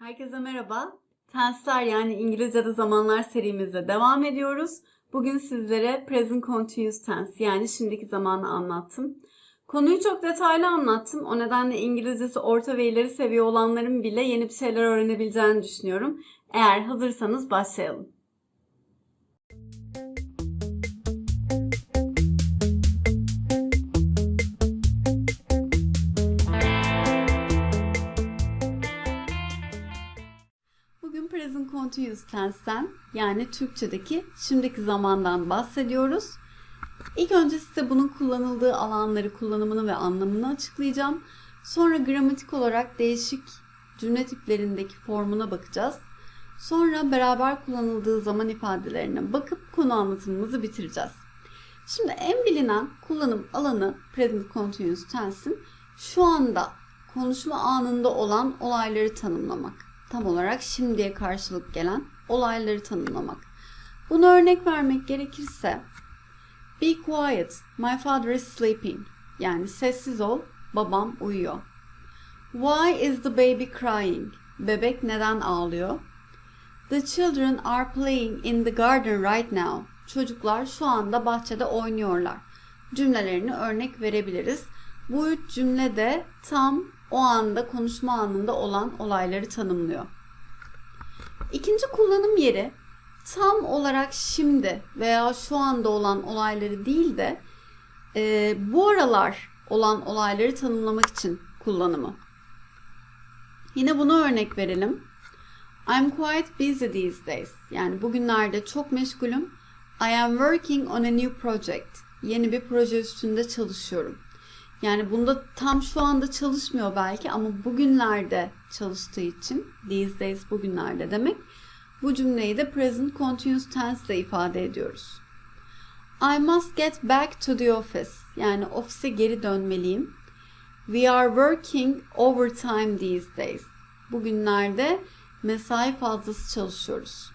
Herkese merhaba. Tensler yani İngilizce'de zamanlar serimizde devam ediyoruz. Bugün sizlere present continuous tense yani şimdiki zamanı anlattım. Konuyu çok detaylı anlattım. O nedenle İngilizcesi orta ve ileri seviye olanların bile yeni bir şeyler öğrenebileceğini düşünüyorum. Eğer hazırsanız başlayalım. Continuous tense'ten yani Türkçedeki şimdiki zamandan bahsediyoruz. İlk önce size bunun kullanıldığı alanları, kullanımını ve anlamını açıklayacağım. Sonra gramatik olarak değişik cümle tiplerindeki formuna bakacağız. Sonra beraber kullanıldığı zaman ifadelerine bakıp konu anlatımımızı bitireceğiz. Şimdi en bilinen kullanım alanı present continuous tense'in şu anda konuşma anında olan olayları tanımlamak. Tam olarak şimdiye karşılık gelen olayları tanımlamak. Bunu örnek vermek gerekirse Be quiet, my father is sleeping. Yani sessiz ol, babam uyuyor. Why is the baby crying? Bebek neden ağlıyor? The children are playing in the garden right now. Çocuklar şu anda bahçede oynuyorlar. Cümlelerini örnek verebiliriz. Bu üç cümle de tam o anda konuşma anında olan olayları tanımlıyor. İkinci kullanım yeri tam olarak şimdi veya şu anda olan olayları değil de e, bu aralar olan olayları tanımlamak için kullanımı. Yine bunu örnek verelim. I'm quite busy these days. Yani bugünlerde çok meşgulüm. I am working on a new project. Yeni bir proje üstünde çalışıyorum. Yani bunda tam şu anda çalışmıyor belki ama bugünlerde çalıştığı için these days bugünlerde demek. Bu cümleyi de present continuous tense ile ifade ediyoruz. I must get back to the office. Yani ofise geri dönmeliyim. We are working overtime these days. Bugünlerde mesai fazlası çalışıyoruz.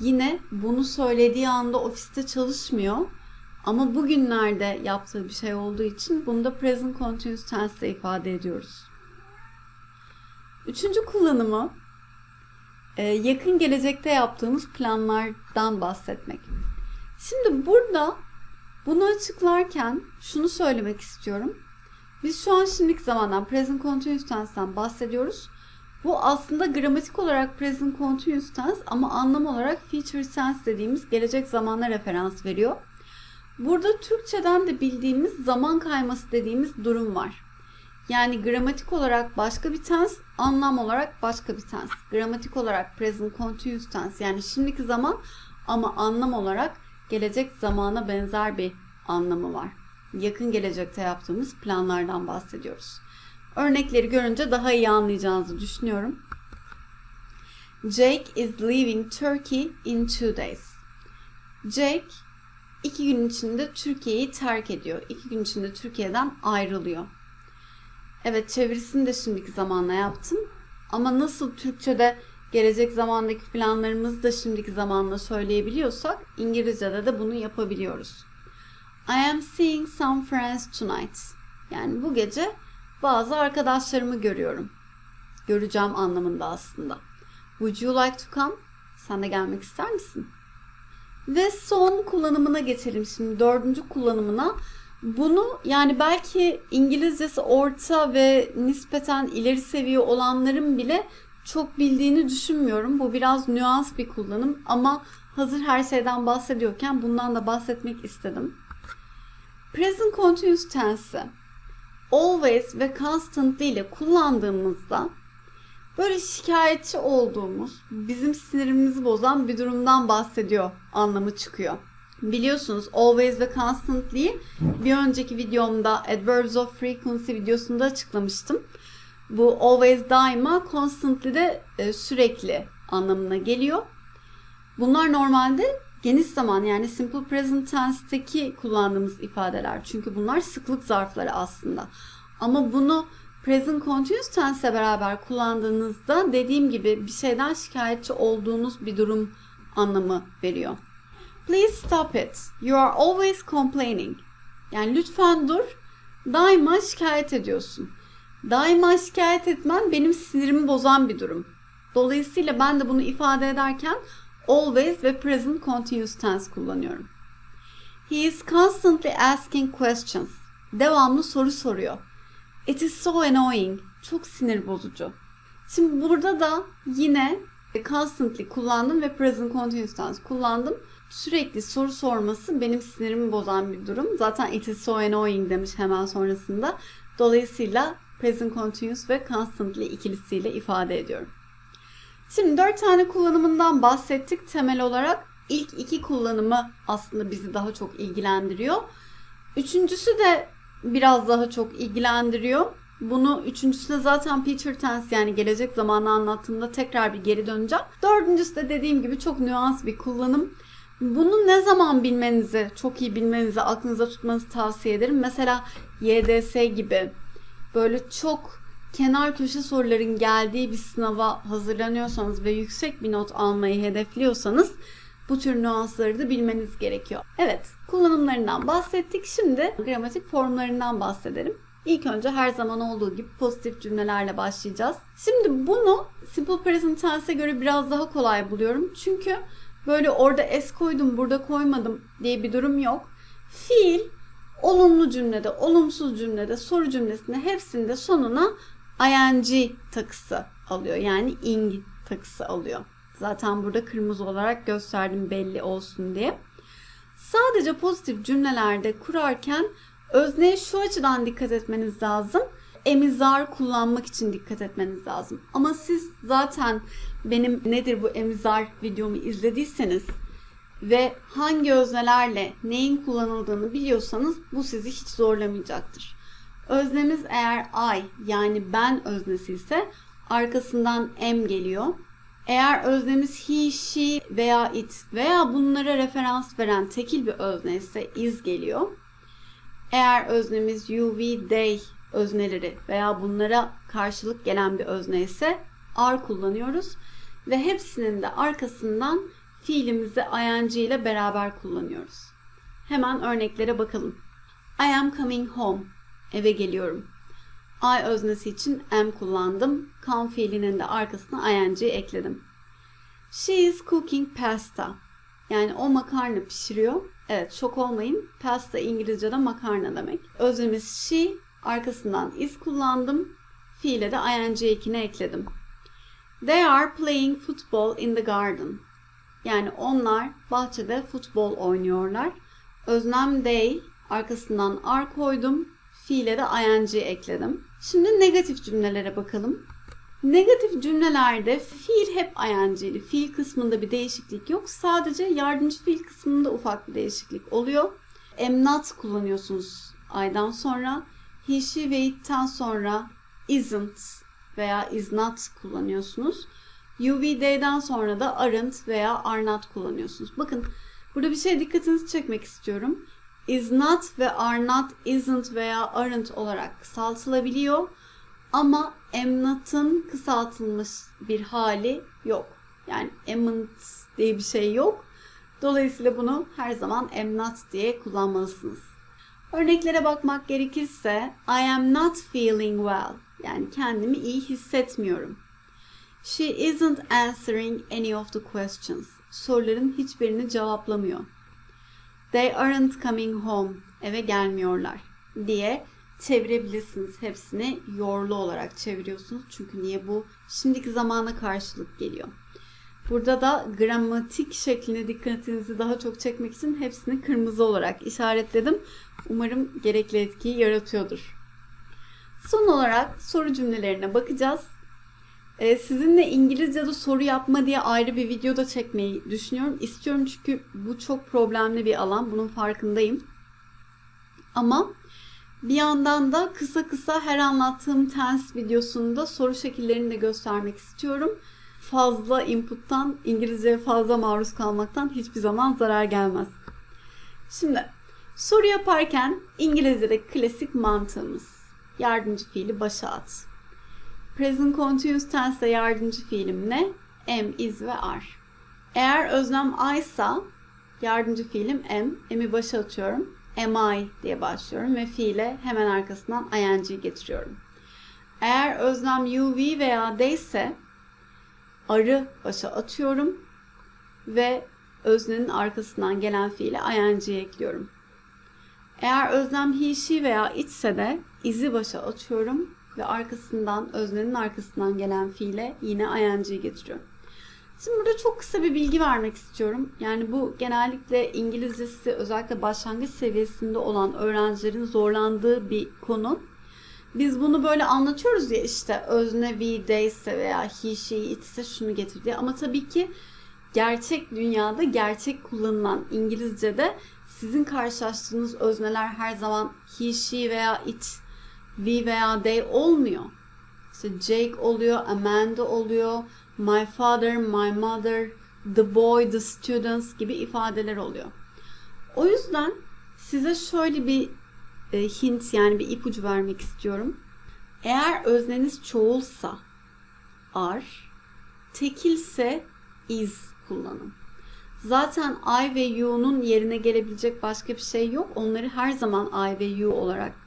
Yine bunu söylediği anda ofiste çalışmıyor. Ama bugünlerde yaptığı bir şey olduğu için bunu da present continuous tense ile ifade ediyoruz. Üçüncü kullanımı e, yakın gelecekte yaptığımız planlardan bahsetmek. Şimdi burada bunu açıklarken şunu söylemek istiyorum. Biz şu an şimdiki zamandan present continuous tense'den bahsediyoruz. Bu aslında gramatik olarak present continuous tense ama anlam olarak future tense dediğimiz gelecek zamana referans veriyor. Burada Türkçeden de bildiğimiz zaman kayması dediğimiz durum var. Yani gramatik olarak başka bir tense, anlam olarak başka bir tense. Gramatik olarak present continuous tense yani şimdiki zaman ama anlam olarak gelecek zamana benzer bir anlamı var. Yakın gelecekte yaptığımız planlardan bahsediyoruz. Örnekleri görünce daha iyi anlayacağınızı düşünüyorum. Jake is leaving Turkey in two days. Jake iki gün içinde Türkiye'yi terk ediyor. İki gün içinde Türkiye'den ayrılıyor. Evet çevirisini de şimdiki zamanla yaptım. Ama nasıl Türkçe'de gelecek zamandaki planlarımızı da şimdiki zamanla söyleyebiliyorsak İngilizce'de de bunu yapabiliyoruz. I am seeing some friends tonight. Yani bu gece bazı arkadaşlarımı görüyorum. Göreceğim anlamında aslında. Would you like to come? Sen de gelmek ister misin? Ve son kullanımına geçelim şimdi. Dördüncü kullanımına. Bunu yani belki İngilizcesi orta ve nispeten ileri seviye olanların bile çok bildiğini düşünmüyorum. Bu biraz nüans bir kullanım ama hazır her şeyden bahsediyorken bundan da bahsetmek istedim. Present continuous tense'i always ve constantly ile kullandığımızda böyle şikayetçi olduğumuz, bizim sinirimizi bozan bir durumdan bahsediyor anlamı çıkıyor. Biliyorsunuz always ve constantly'yi bir önceki videomda adverbs of frequency videosunda açıklamıştım. Bu always daima, constantly de e, sürekli anlamına geliyor. Bunlar normalde geniş zaman yani simple present tense'teki kullandığımız ifadeler. Çünkü bunlar sıklık zarfları aslında. Ama bunu present continuous tense beraber kullandığınızda dediğim gibi bir şeyden şikayetçi olduğunuz bir durum anlamı veriyor. Please stop it. You are always complaining. Yani lütfen dur. Daima şikayet ediyorsun. Daima şikayet etmen benim sinirimi bozan bir durum. Dolayısıyla ben de bunu ifade ederken always ve present continuous tense kullanıyorum. He is constantly asking questions. Devamlı soru soruyor. It is so annoying. Çok sinir bozucu. Şimdi burada da yine constantly kullandım ve present continuous tense kullandım. Sürekli soru sorması benim sinirimi bozan bir durum. Zaten it is so annoying demiş hemen sonrasında. Dolayısıyla present continuous ve constantly ikilisiyle ifade ediyorum. Şimdi dört tane kullanımından bahsettik temel olarak. İlk iki kullanımı aslında bizi daha çok ilgilendiriyor. Üçüncüsü de biraz daha çok ilgilendiriyor. Bunu üçüncüsüne zaten future tense yani gelecek zamanı anlattığımda tekrar bir geri döneceğim. Dördüncüsü de dediğim gibi çok nüans bir kullanım. Bunu ne zaman bilmenizi, çok iyi bilmenizi, aklınıza tutmanızı tavsiye ederim. Mesela YDS gibi böyle çok kenar köşe soruların geldiği bir sınava hazırlanıyorsanız ve yüksek bir not almayı hedefliyorsanız bu tür nüansları da bilmeniz gerekiyor. Evet, kullanımlarından bahsettik. Şimdi gramatik formlarından bahsedelim. İlk önce her zaman olduğu gibi pozitif cümlelerle başlayacağız. Şimdi bunu simple present tense'e göre biraz daha kolay buluyorum. Çünkü böyle orada s koydum, burada koymadım diye bir durum yok. Fiil olumlu cümlede, olumsuz cümlede, soru cümlesinde hepsinde sonuna ing takısı alıyor. Yani ing takısı alıyor. Zaten burada kırmızı olarak gösterdim belli olsun diye. Sadece pozitif cümlelerde kurarken özneye şu açıdan dikkat etmeniz lazım. Emizar kullanmak için dikkat etmeniz lazım. Ama siz zaten benim nedir bu emizar videomu izlediyseniz ve hangi öznelerle neyin kullanıldığını biliyorsanız bu sizi hiç zorlamayacaktır. Öznemiz eğer I yani ben öznesi ise arkasından am geliyor. Eğer öznemiz he, she veya it veya bunlara referans veren tekil bir özne ise is geliyor. Eğer öznemiz you, we, they özneleri veya bunlara karşılık gelen bir özne ise are kullanıyoruz. Ve hepsinin de arkasından fiilimizi ing ile beraber kullanıyoruz. Hemen örneklere bakalım. I am coming home. Eve geliyorum. I öznesi için am kullandım. Come fiilinin de arkasına ing ekledim. She is cooking pasta. Yani o makarna pişiriyor. Evet şok olmayın. Pasta İngilizce'de makarna demek. Öznemiz she. Arkasından is kullandım. Fiile de ing ekine ekledim. They are playing football in the garden. Yani onlar bahçede futbol oynuyorlar. Öznem they. Arkasından are koydum. Fiile de ing ekledim. Şimdi negatif cümlelere bakalım. Negatif cümlelerde fiil hep ing'li. Fiil kısmında bir değişiklik yok. Sadece yardımcı fiil kısmında ufak bir değişiklik oluyor. Am not kullanıyorsunuz I'dan sonra. He, she ve it'ten sonra isn't veya is not kullanıyorsunuz. You, we, they'den sonra da aren't veya are not kullanıyorsunuz. Bakın burada bir şey dikkatinizi çekmek istiyorum. Is not ve are not, isn't veya aren't olarak kısaltılabiliyor. Ama am not'ın kısaltılmış bir hali yok. Yani amn't diye bir şey yok. Dolayısıyla bunu her zaman am not diye kullanmalısınız. Örneklere bakmak gerekirse I am not feeling well. Yani kendimi iyi hissetmiyorum. She isn't answering any of the questions. Soruların hiçbirini cevaplamıyor. They aren't coming home. Eve gelmiyorlar diye çevirebilirsiniz. Hepsini yorlu olarak çeviriyorsunuz. Çünkü niye bu şimdiki zamana karşılık geliyor. Burada da gramatik şekline dikkatinizi daha çok çekmek için hepsini kırmızı olarak işaretledim. Umarım gerekli etkiyi yaratıyordur. Son olarak soru cümlelerine bakacağız. Ee, sizinle İngilizce'de soru yapma diye ayrı bir video da çekmeyi düşünüyorum. İstiyorum çünkü bu çok problemli bir alan. Bunun farkındayım. Ama bir yandan da kısa kısa her anlattığım tense videosunda soru şekillerini de göstermek istiyorum. Fazla inputtan, İngilizceye fazla maruz kalmaktan hiçbir zaman zarar gelmez. Şimdi soru yaparken İngilizce'de klasik mantığımız. Yardımcı fiili başa at. Present continuous tense yardımcı fiilim ne? Am, is ve are. Eğer özlem I ise yardımcı fiilim am. Am'i başa atıyorum. Am I diye başlıyorum ve fiile hemen arkasından ing getiriyorum. Eğer özlem you, we veya they ise arı başa atıyorum ve öznenin arkasından gelen fiili ing'ye ekliyorum. Eğer özlem he, she veya itse de izi başa atıyorum ve arkasından öznenin arkasından gelen fiile yine ing'yi getiriyorum. Şimdi burada çok kısa bir bilgi vermek istiyorum. Yani bu genellikle İngilizcesi özellikle başlangıç seviyesinde olan öğrencilerin zorlandığı bir konu. Biz bunu böyle anlatıyoruz ya işte özne we, they ise veya he, she, it ise şunu getir diye. Ama tabii ki gerçek dünyada gerçek kullanılan İngilizce'de sizin karşılaştığınız özneler her zaman he, she veya it, we veya they olmuyor. İşte Jake oluyor, Amanda oluyor, my father, my mother, the boy, the students gibi ifadeler oluyor. O yüzden size şöyle bir e, hint yani bir ipucu vermek istiyorum. Eğer özneniz çoğulsa are, tekilse is kullanın. Zaten I ve you'nun yerine gelebilecek başka bir şey yok. Onları her zaman I ve you olarak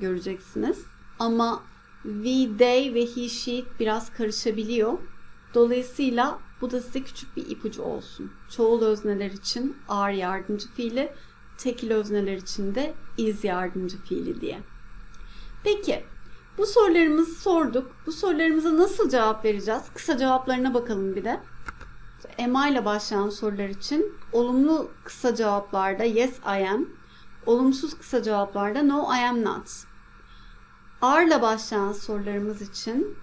göreceksiniz. Ama we, they ve he, she biraz karışabiliyor. Dolayısıyla bu da size küçük bir ipucu olsun. Çoğul özneler için are yardımcı fiili, tekil özneler için de is yardımcı fiili diye. Peki, bu sorularımızı sorduk. Bu sorularımıza nasıl cevap vereceğiz? Kısa cevaplarına bakalım bir de. Emma ile başlayan sorular için olumlu kısa cevaplarda yes I am, olumsuz kısa cevaplarda no I am not. İle başlayan sorularımız için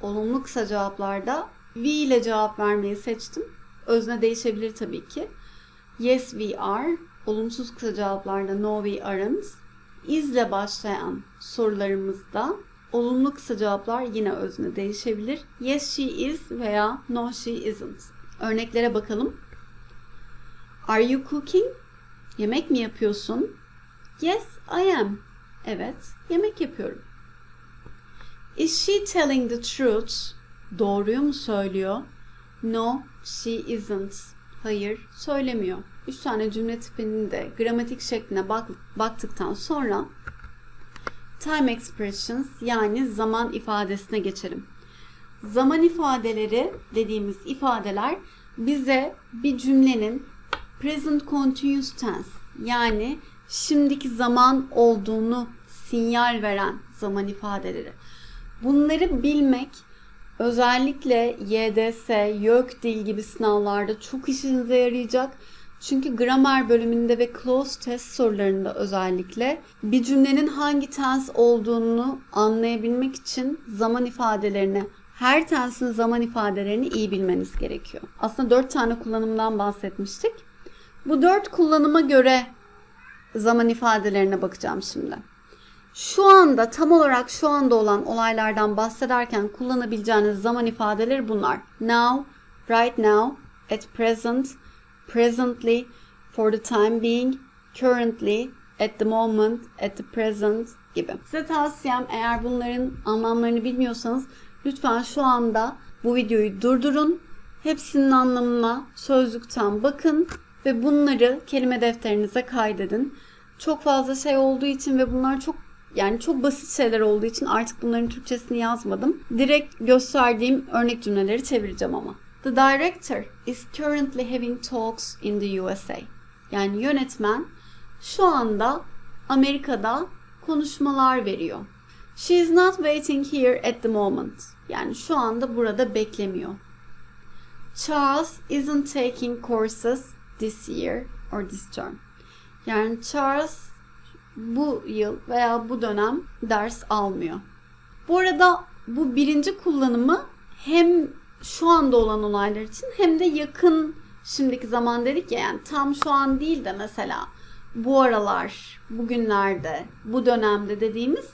olumlu kısa cevaplarda we ile cevap vermeyi seçtim. Özne değişebilir tabii ki. Yes we are. Olumsuz kısa cevaplarda no we aren't. Is ile başlayan sorularımızda olumlu kısa cevaplar yine özne değişebilir. Yes she is veya no she isn't. Örneklere bakalım. Are you cooking? Yemek mi yapıyorsun? Yes, I am. Evet, yemek yapıyorum. Is she telling the truth? Doğruyu mu söylüyor? No, she isn't. Hayır, söylemiyor. Üç tane cümle tipinin de gramatik şekline bak, baktıktan sonra time expressions yani zaman ifadesine geçelim. Zaman ifadeleri dediğimiz ifadeler bize bir cümlenin present continuous tense yani şimdiki zaman olduğunu sinyal veren zaman ifadeleri. Bunları bilmek özellikle YDS, YÖK dil gibi sınavlarda çok işinize yarayacak. Çünkü gramer bölümünde ve close test sorularında özellikle bir cümlenin hangi tense olduğunu anlayabilmek için zaman ifadelerini her tense'in zaman ifadelerini iyi bilmeniz gerekiyor. Aslında dört tane kullanımdan bahsetmiştik. Bu dört kullanıma göre zaman ifadelerine bakacağım şimdi. Şu anda tam olarak şu anda olan olaylardan bahsederken kullanabileceğiniz zaman ifadeleri bunlar. Now, right now, at present, presently, for the time being, currently, at the moment, at the present gibi. Size tavsiyem eğer bunların anlamlarını bilmiyorsanız lütfen şu anda bu videoyu durdurun. Hepsinin anlamına sözlükten bakın ve bunları kelime defterinize kaydedin. Çok fazla şey olduğu için ve bunlar çok yani çok basit şeyler olduğu için artık bunların Türkçesini yazmadım. Direkt gösterdiğim örnek cümleleri çevireceğim ama. The director is currently having talks in the USA. Yani yönetmen şu anda Amerika'da konuşmalar veriyor. She is not waiting here at the moment. Yani şu anda burada beklemiyor. Charles isn't taking courses this year or this term. Yani Charles bu yıl veya bu dönem ders almıyor. Bu arada bu birinci kullanımı hem şu anda olan olaylar için hem de yakın şimdiki zaman dedik ya yani tam şu an değil de mesela bu aralar, bugünlerde, bu dönemde dediğimiz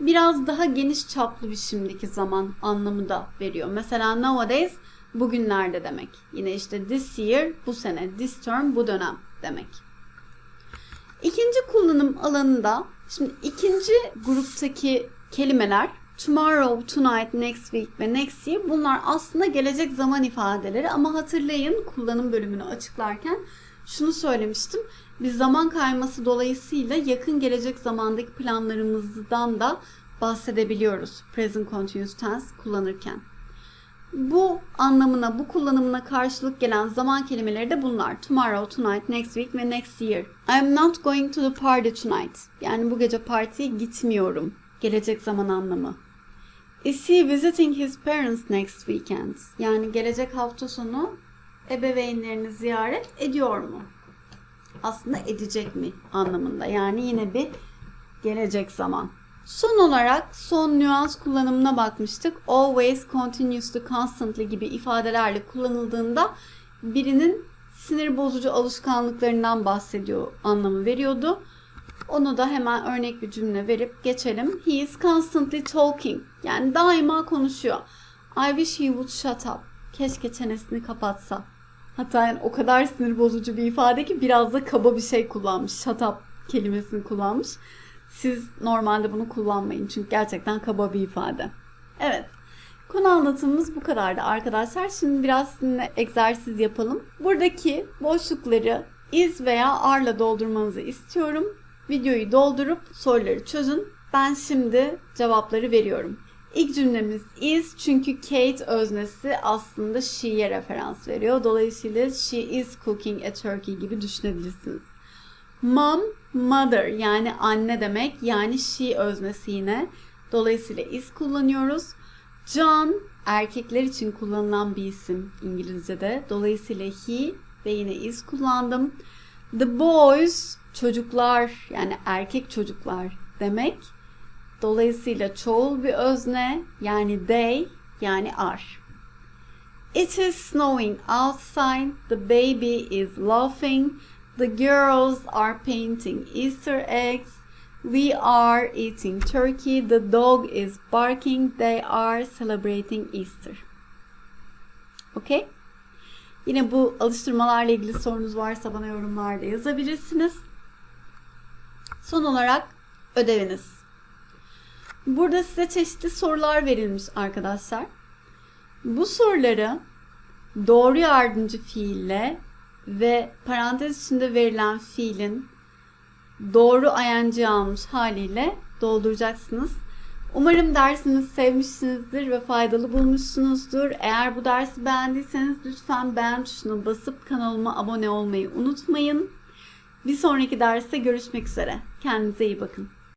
biraz daha geniş çaplı bir şimdiki zaman anlamı da veriyor. Mesela nowadays bugünlerde demek. Yine işte this year bu sene, this term bu dönem demek. İkinci kullanım alanında şimdi ikinci gruptaki kelimeler tomorrow, tonight, next week ve next year bunlar aslında gelecek zaman ifadeleri ama hatırlayın kullanım bölümünü açıklarken şunu söylemiştim. Biz zaman kayması dolayısıyla yakın gelecek zamandaki planlarımızdan da bahsedebiliyoruz present continuous tense kullanırken. Bu anlamına, bu kullanımına karşılık gelen zaman kelimeleri de bunlar. Tomorrow, tonight, next week ve next year. I am not going to the party tonight. Yani bu gece partiye gitmiyorum. Gelecek zaman anlamı. Is he visiting his parents next weekend? Yani gelecek hafta sonu ebeveynlerini ziyaret ediyor mu? Aslında edecek mi anlamında. Yani yine bir gelecek zaman. Son olarak son nüans kullanımına bakmıştık. Always, continuously, constantly gibi ifadelerle kullanıldığında birinin sinir bozucu alışkanlıklarından bahsediyor anlamı veriyordu. Onu da hemen örnek bir cümle verip geçelim. He is constantly talking. Yani daima konuşuyor. I wish he would shut up. Keşke çenesini kapatsa. Hatta yani o kadar sinir bozucu bir ifade ki biraz da kaba bir şey kullanmış. Shut up kelimesini kullanmış. Siz normalde bunu kullanmayın çünkü gerçekten kaba bir ifade. Evet. Konu anlatımımız bu kadardı arkadaşlar. Şimdi biraz sizinle egzersiz yapalım. Buradaki boşlukları is veya are'la doldurmanızı istiyorum. Videoyu doldurup soruları çözün. Ben şimdi cevapları veriyorum. İlk cümlemiz is çünkü Kate öznesi aslında she'ye referans veriyor. Dolayısıyla she is cooking a turkey gibi düşünebilirsiniz. Mom, mother yani anne demek. Yani she öznesi yine. Dolayısıyla is kullanıyoruz. John erkekler için kullanılan bir isim İngilizce'de. Dolayısıyla he ve yine is kullandım. The boys çocuklar yani erkek çocuklar demek. Dolayısıyla çoğul bir özne yani they yani are. It is snowing outside. The baby is laughing. The girls are painting Easter eggs. We are eating turkey. The dog is barking. They are celebrating Easter. Okay? Yine bu alıştırmalarla ilgili sorunuz varsa bana yorumlarda yazabilirsiniz. Son olarak ödeviniz. Burada size çeşitli sorular verilmiş arkadaşlar. Bu soruları doğru yardımcı fiille ve parantez içinde verilen fiilin doğru ing almış haliyle dolduracaksınız. Umarım dersimizi sevmişsinizdir ve faydalı bulmuşsunuzdur. Eğer bu dersi beğendiyseniz lütfen beğen tuşuna basıp kanalıma abone olmayı unutmayın. Bir sonraki derste görüşmek üzere. Kendinize iyi bakın.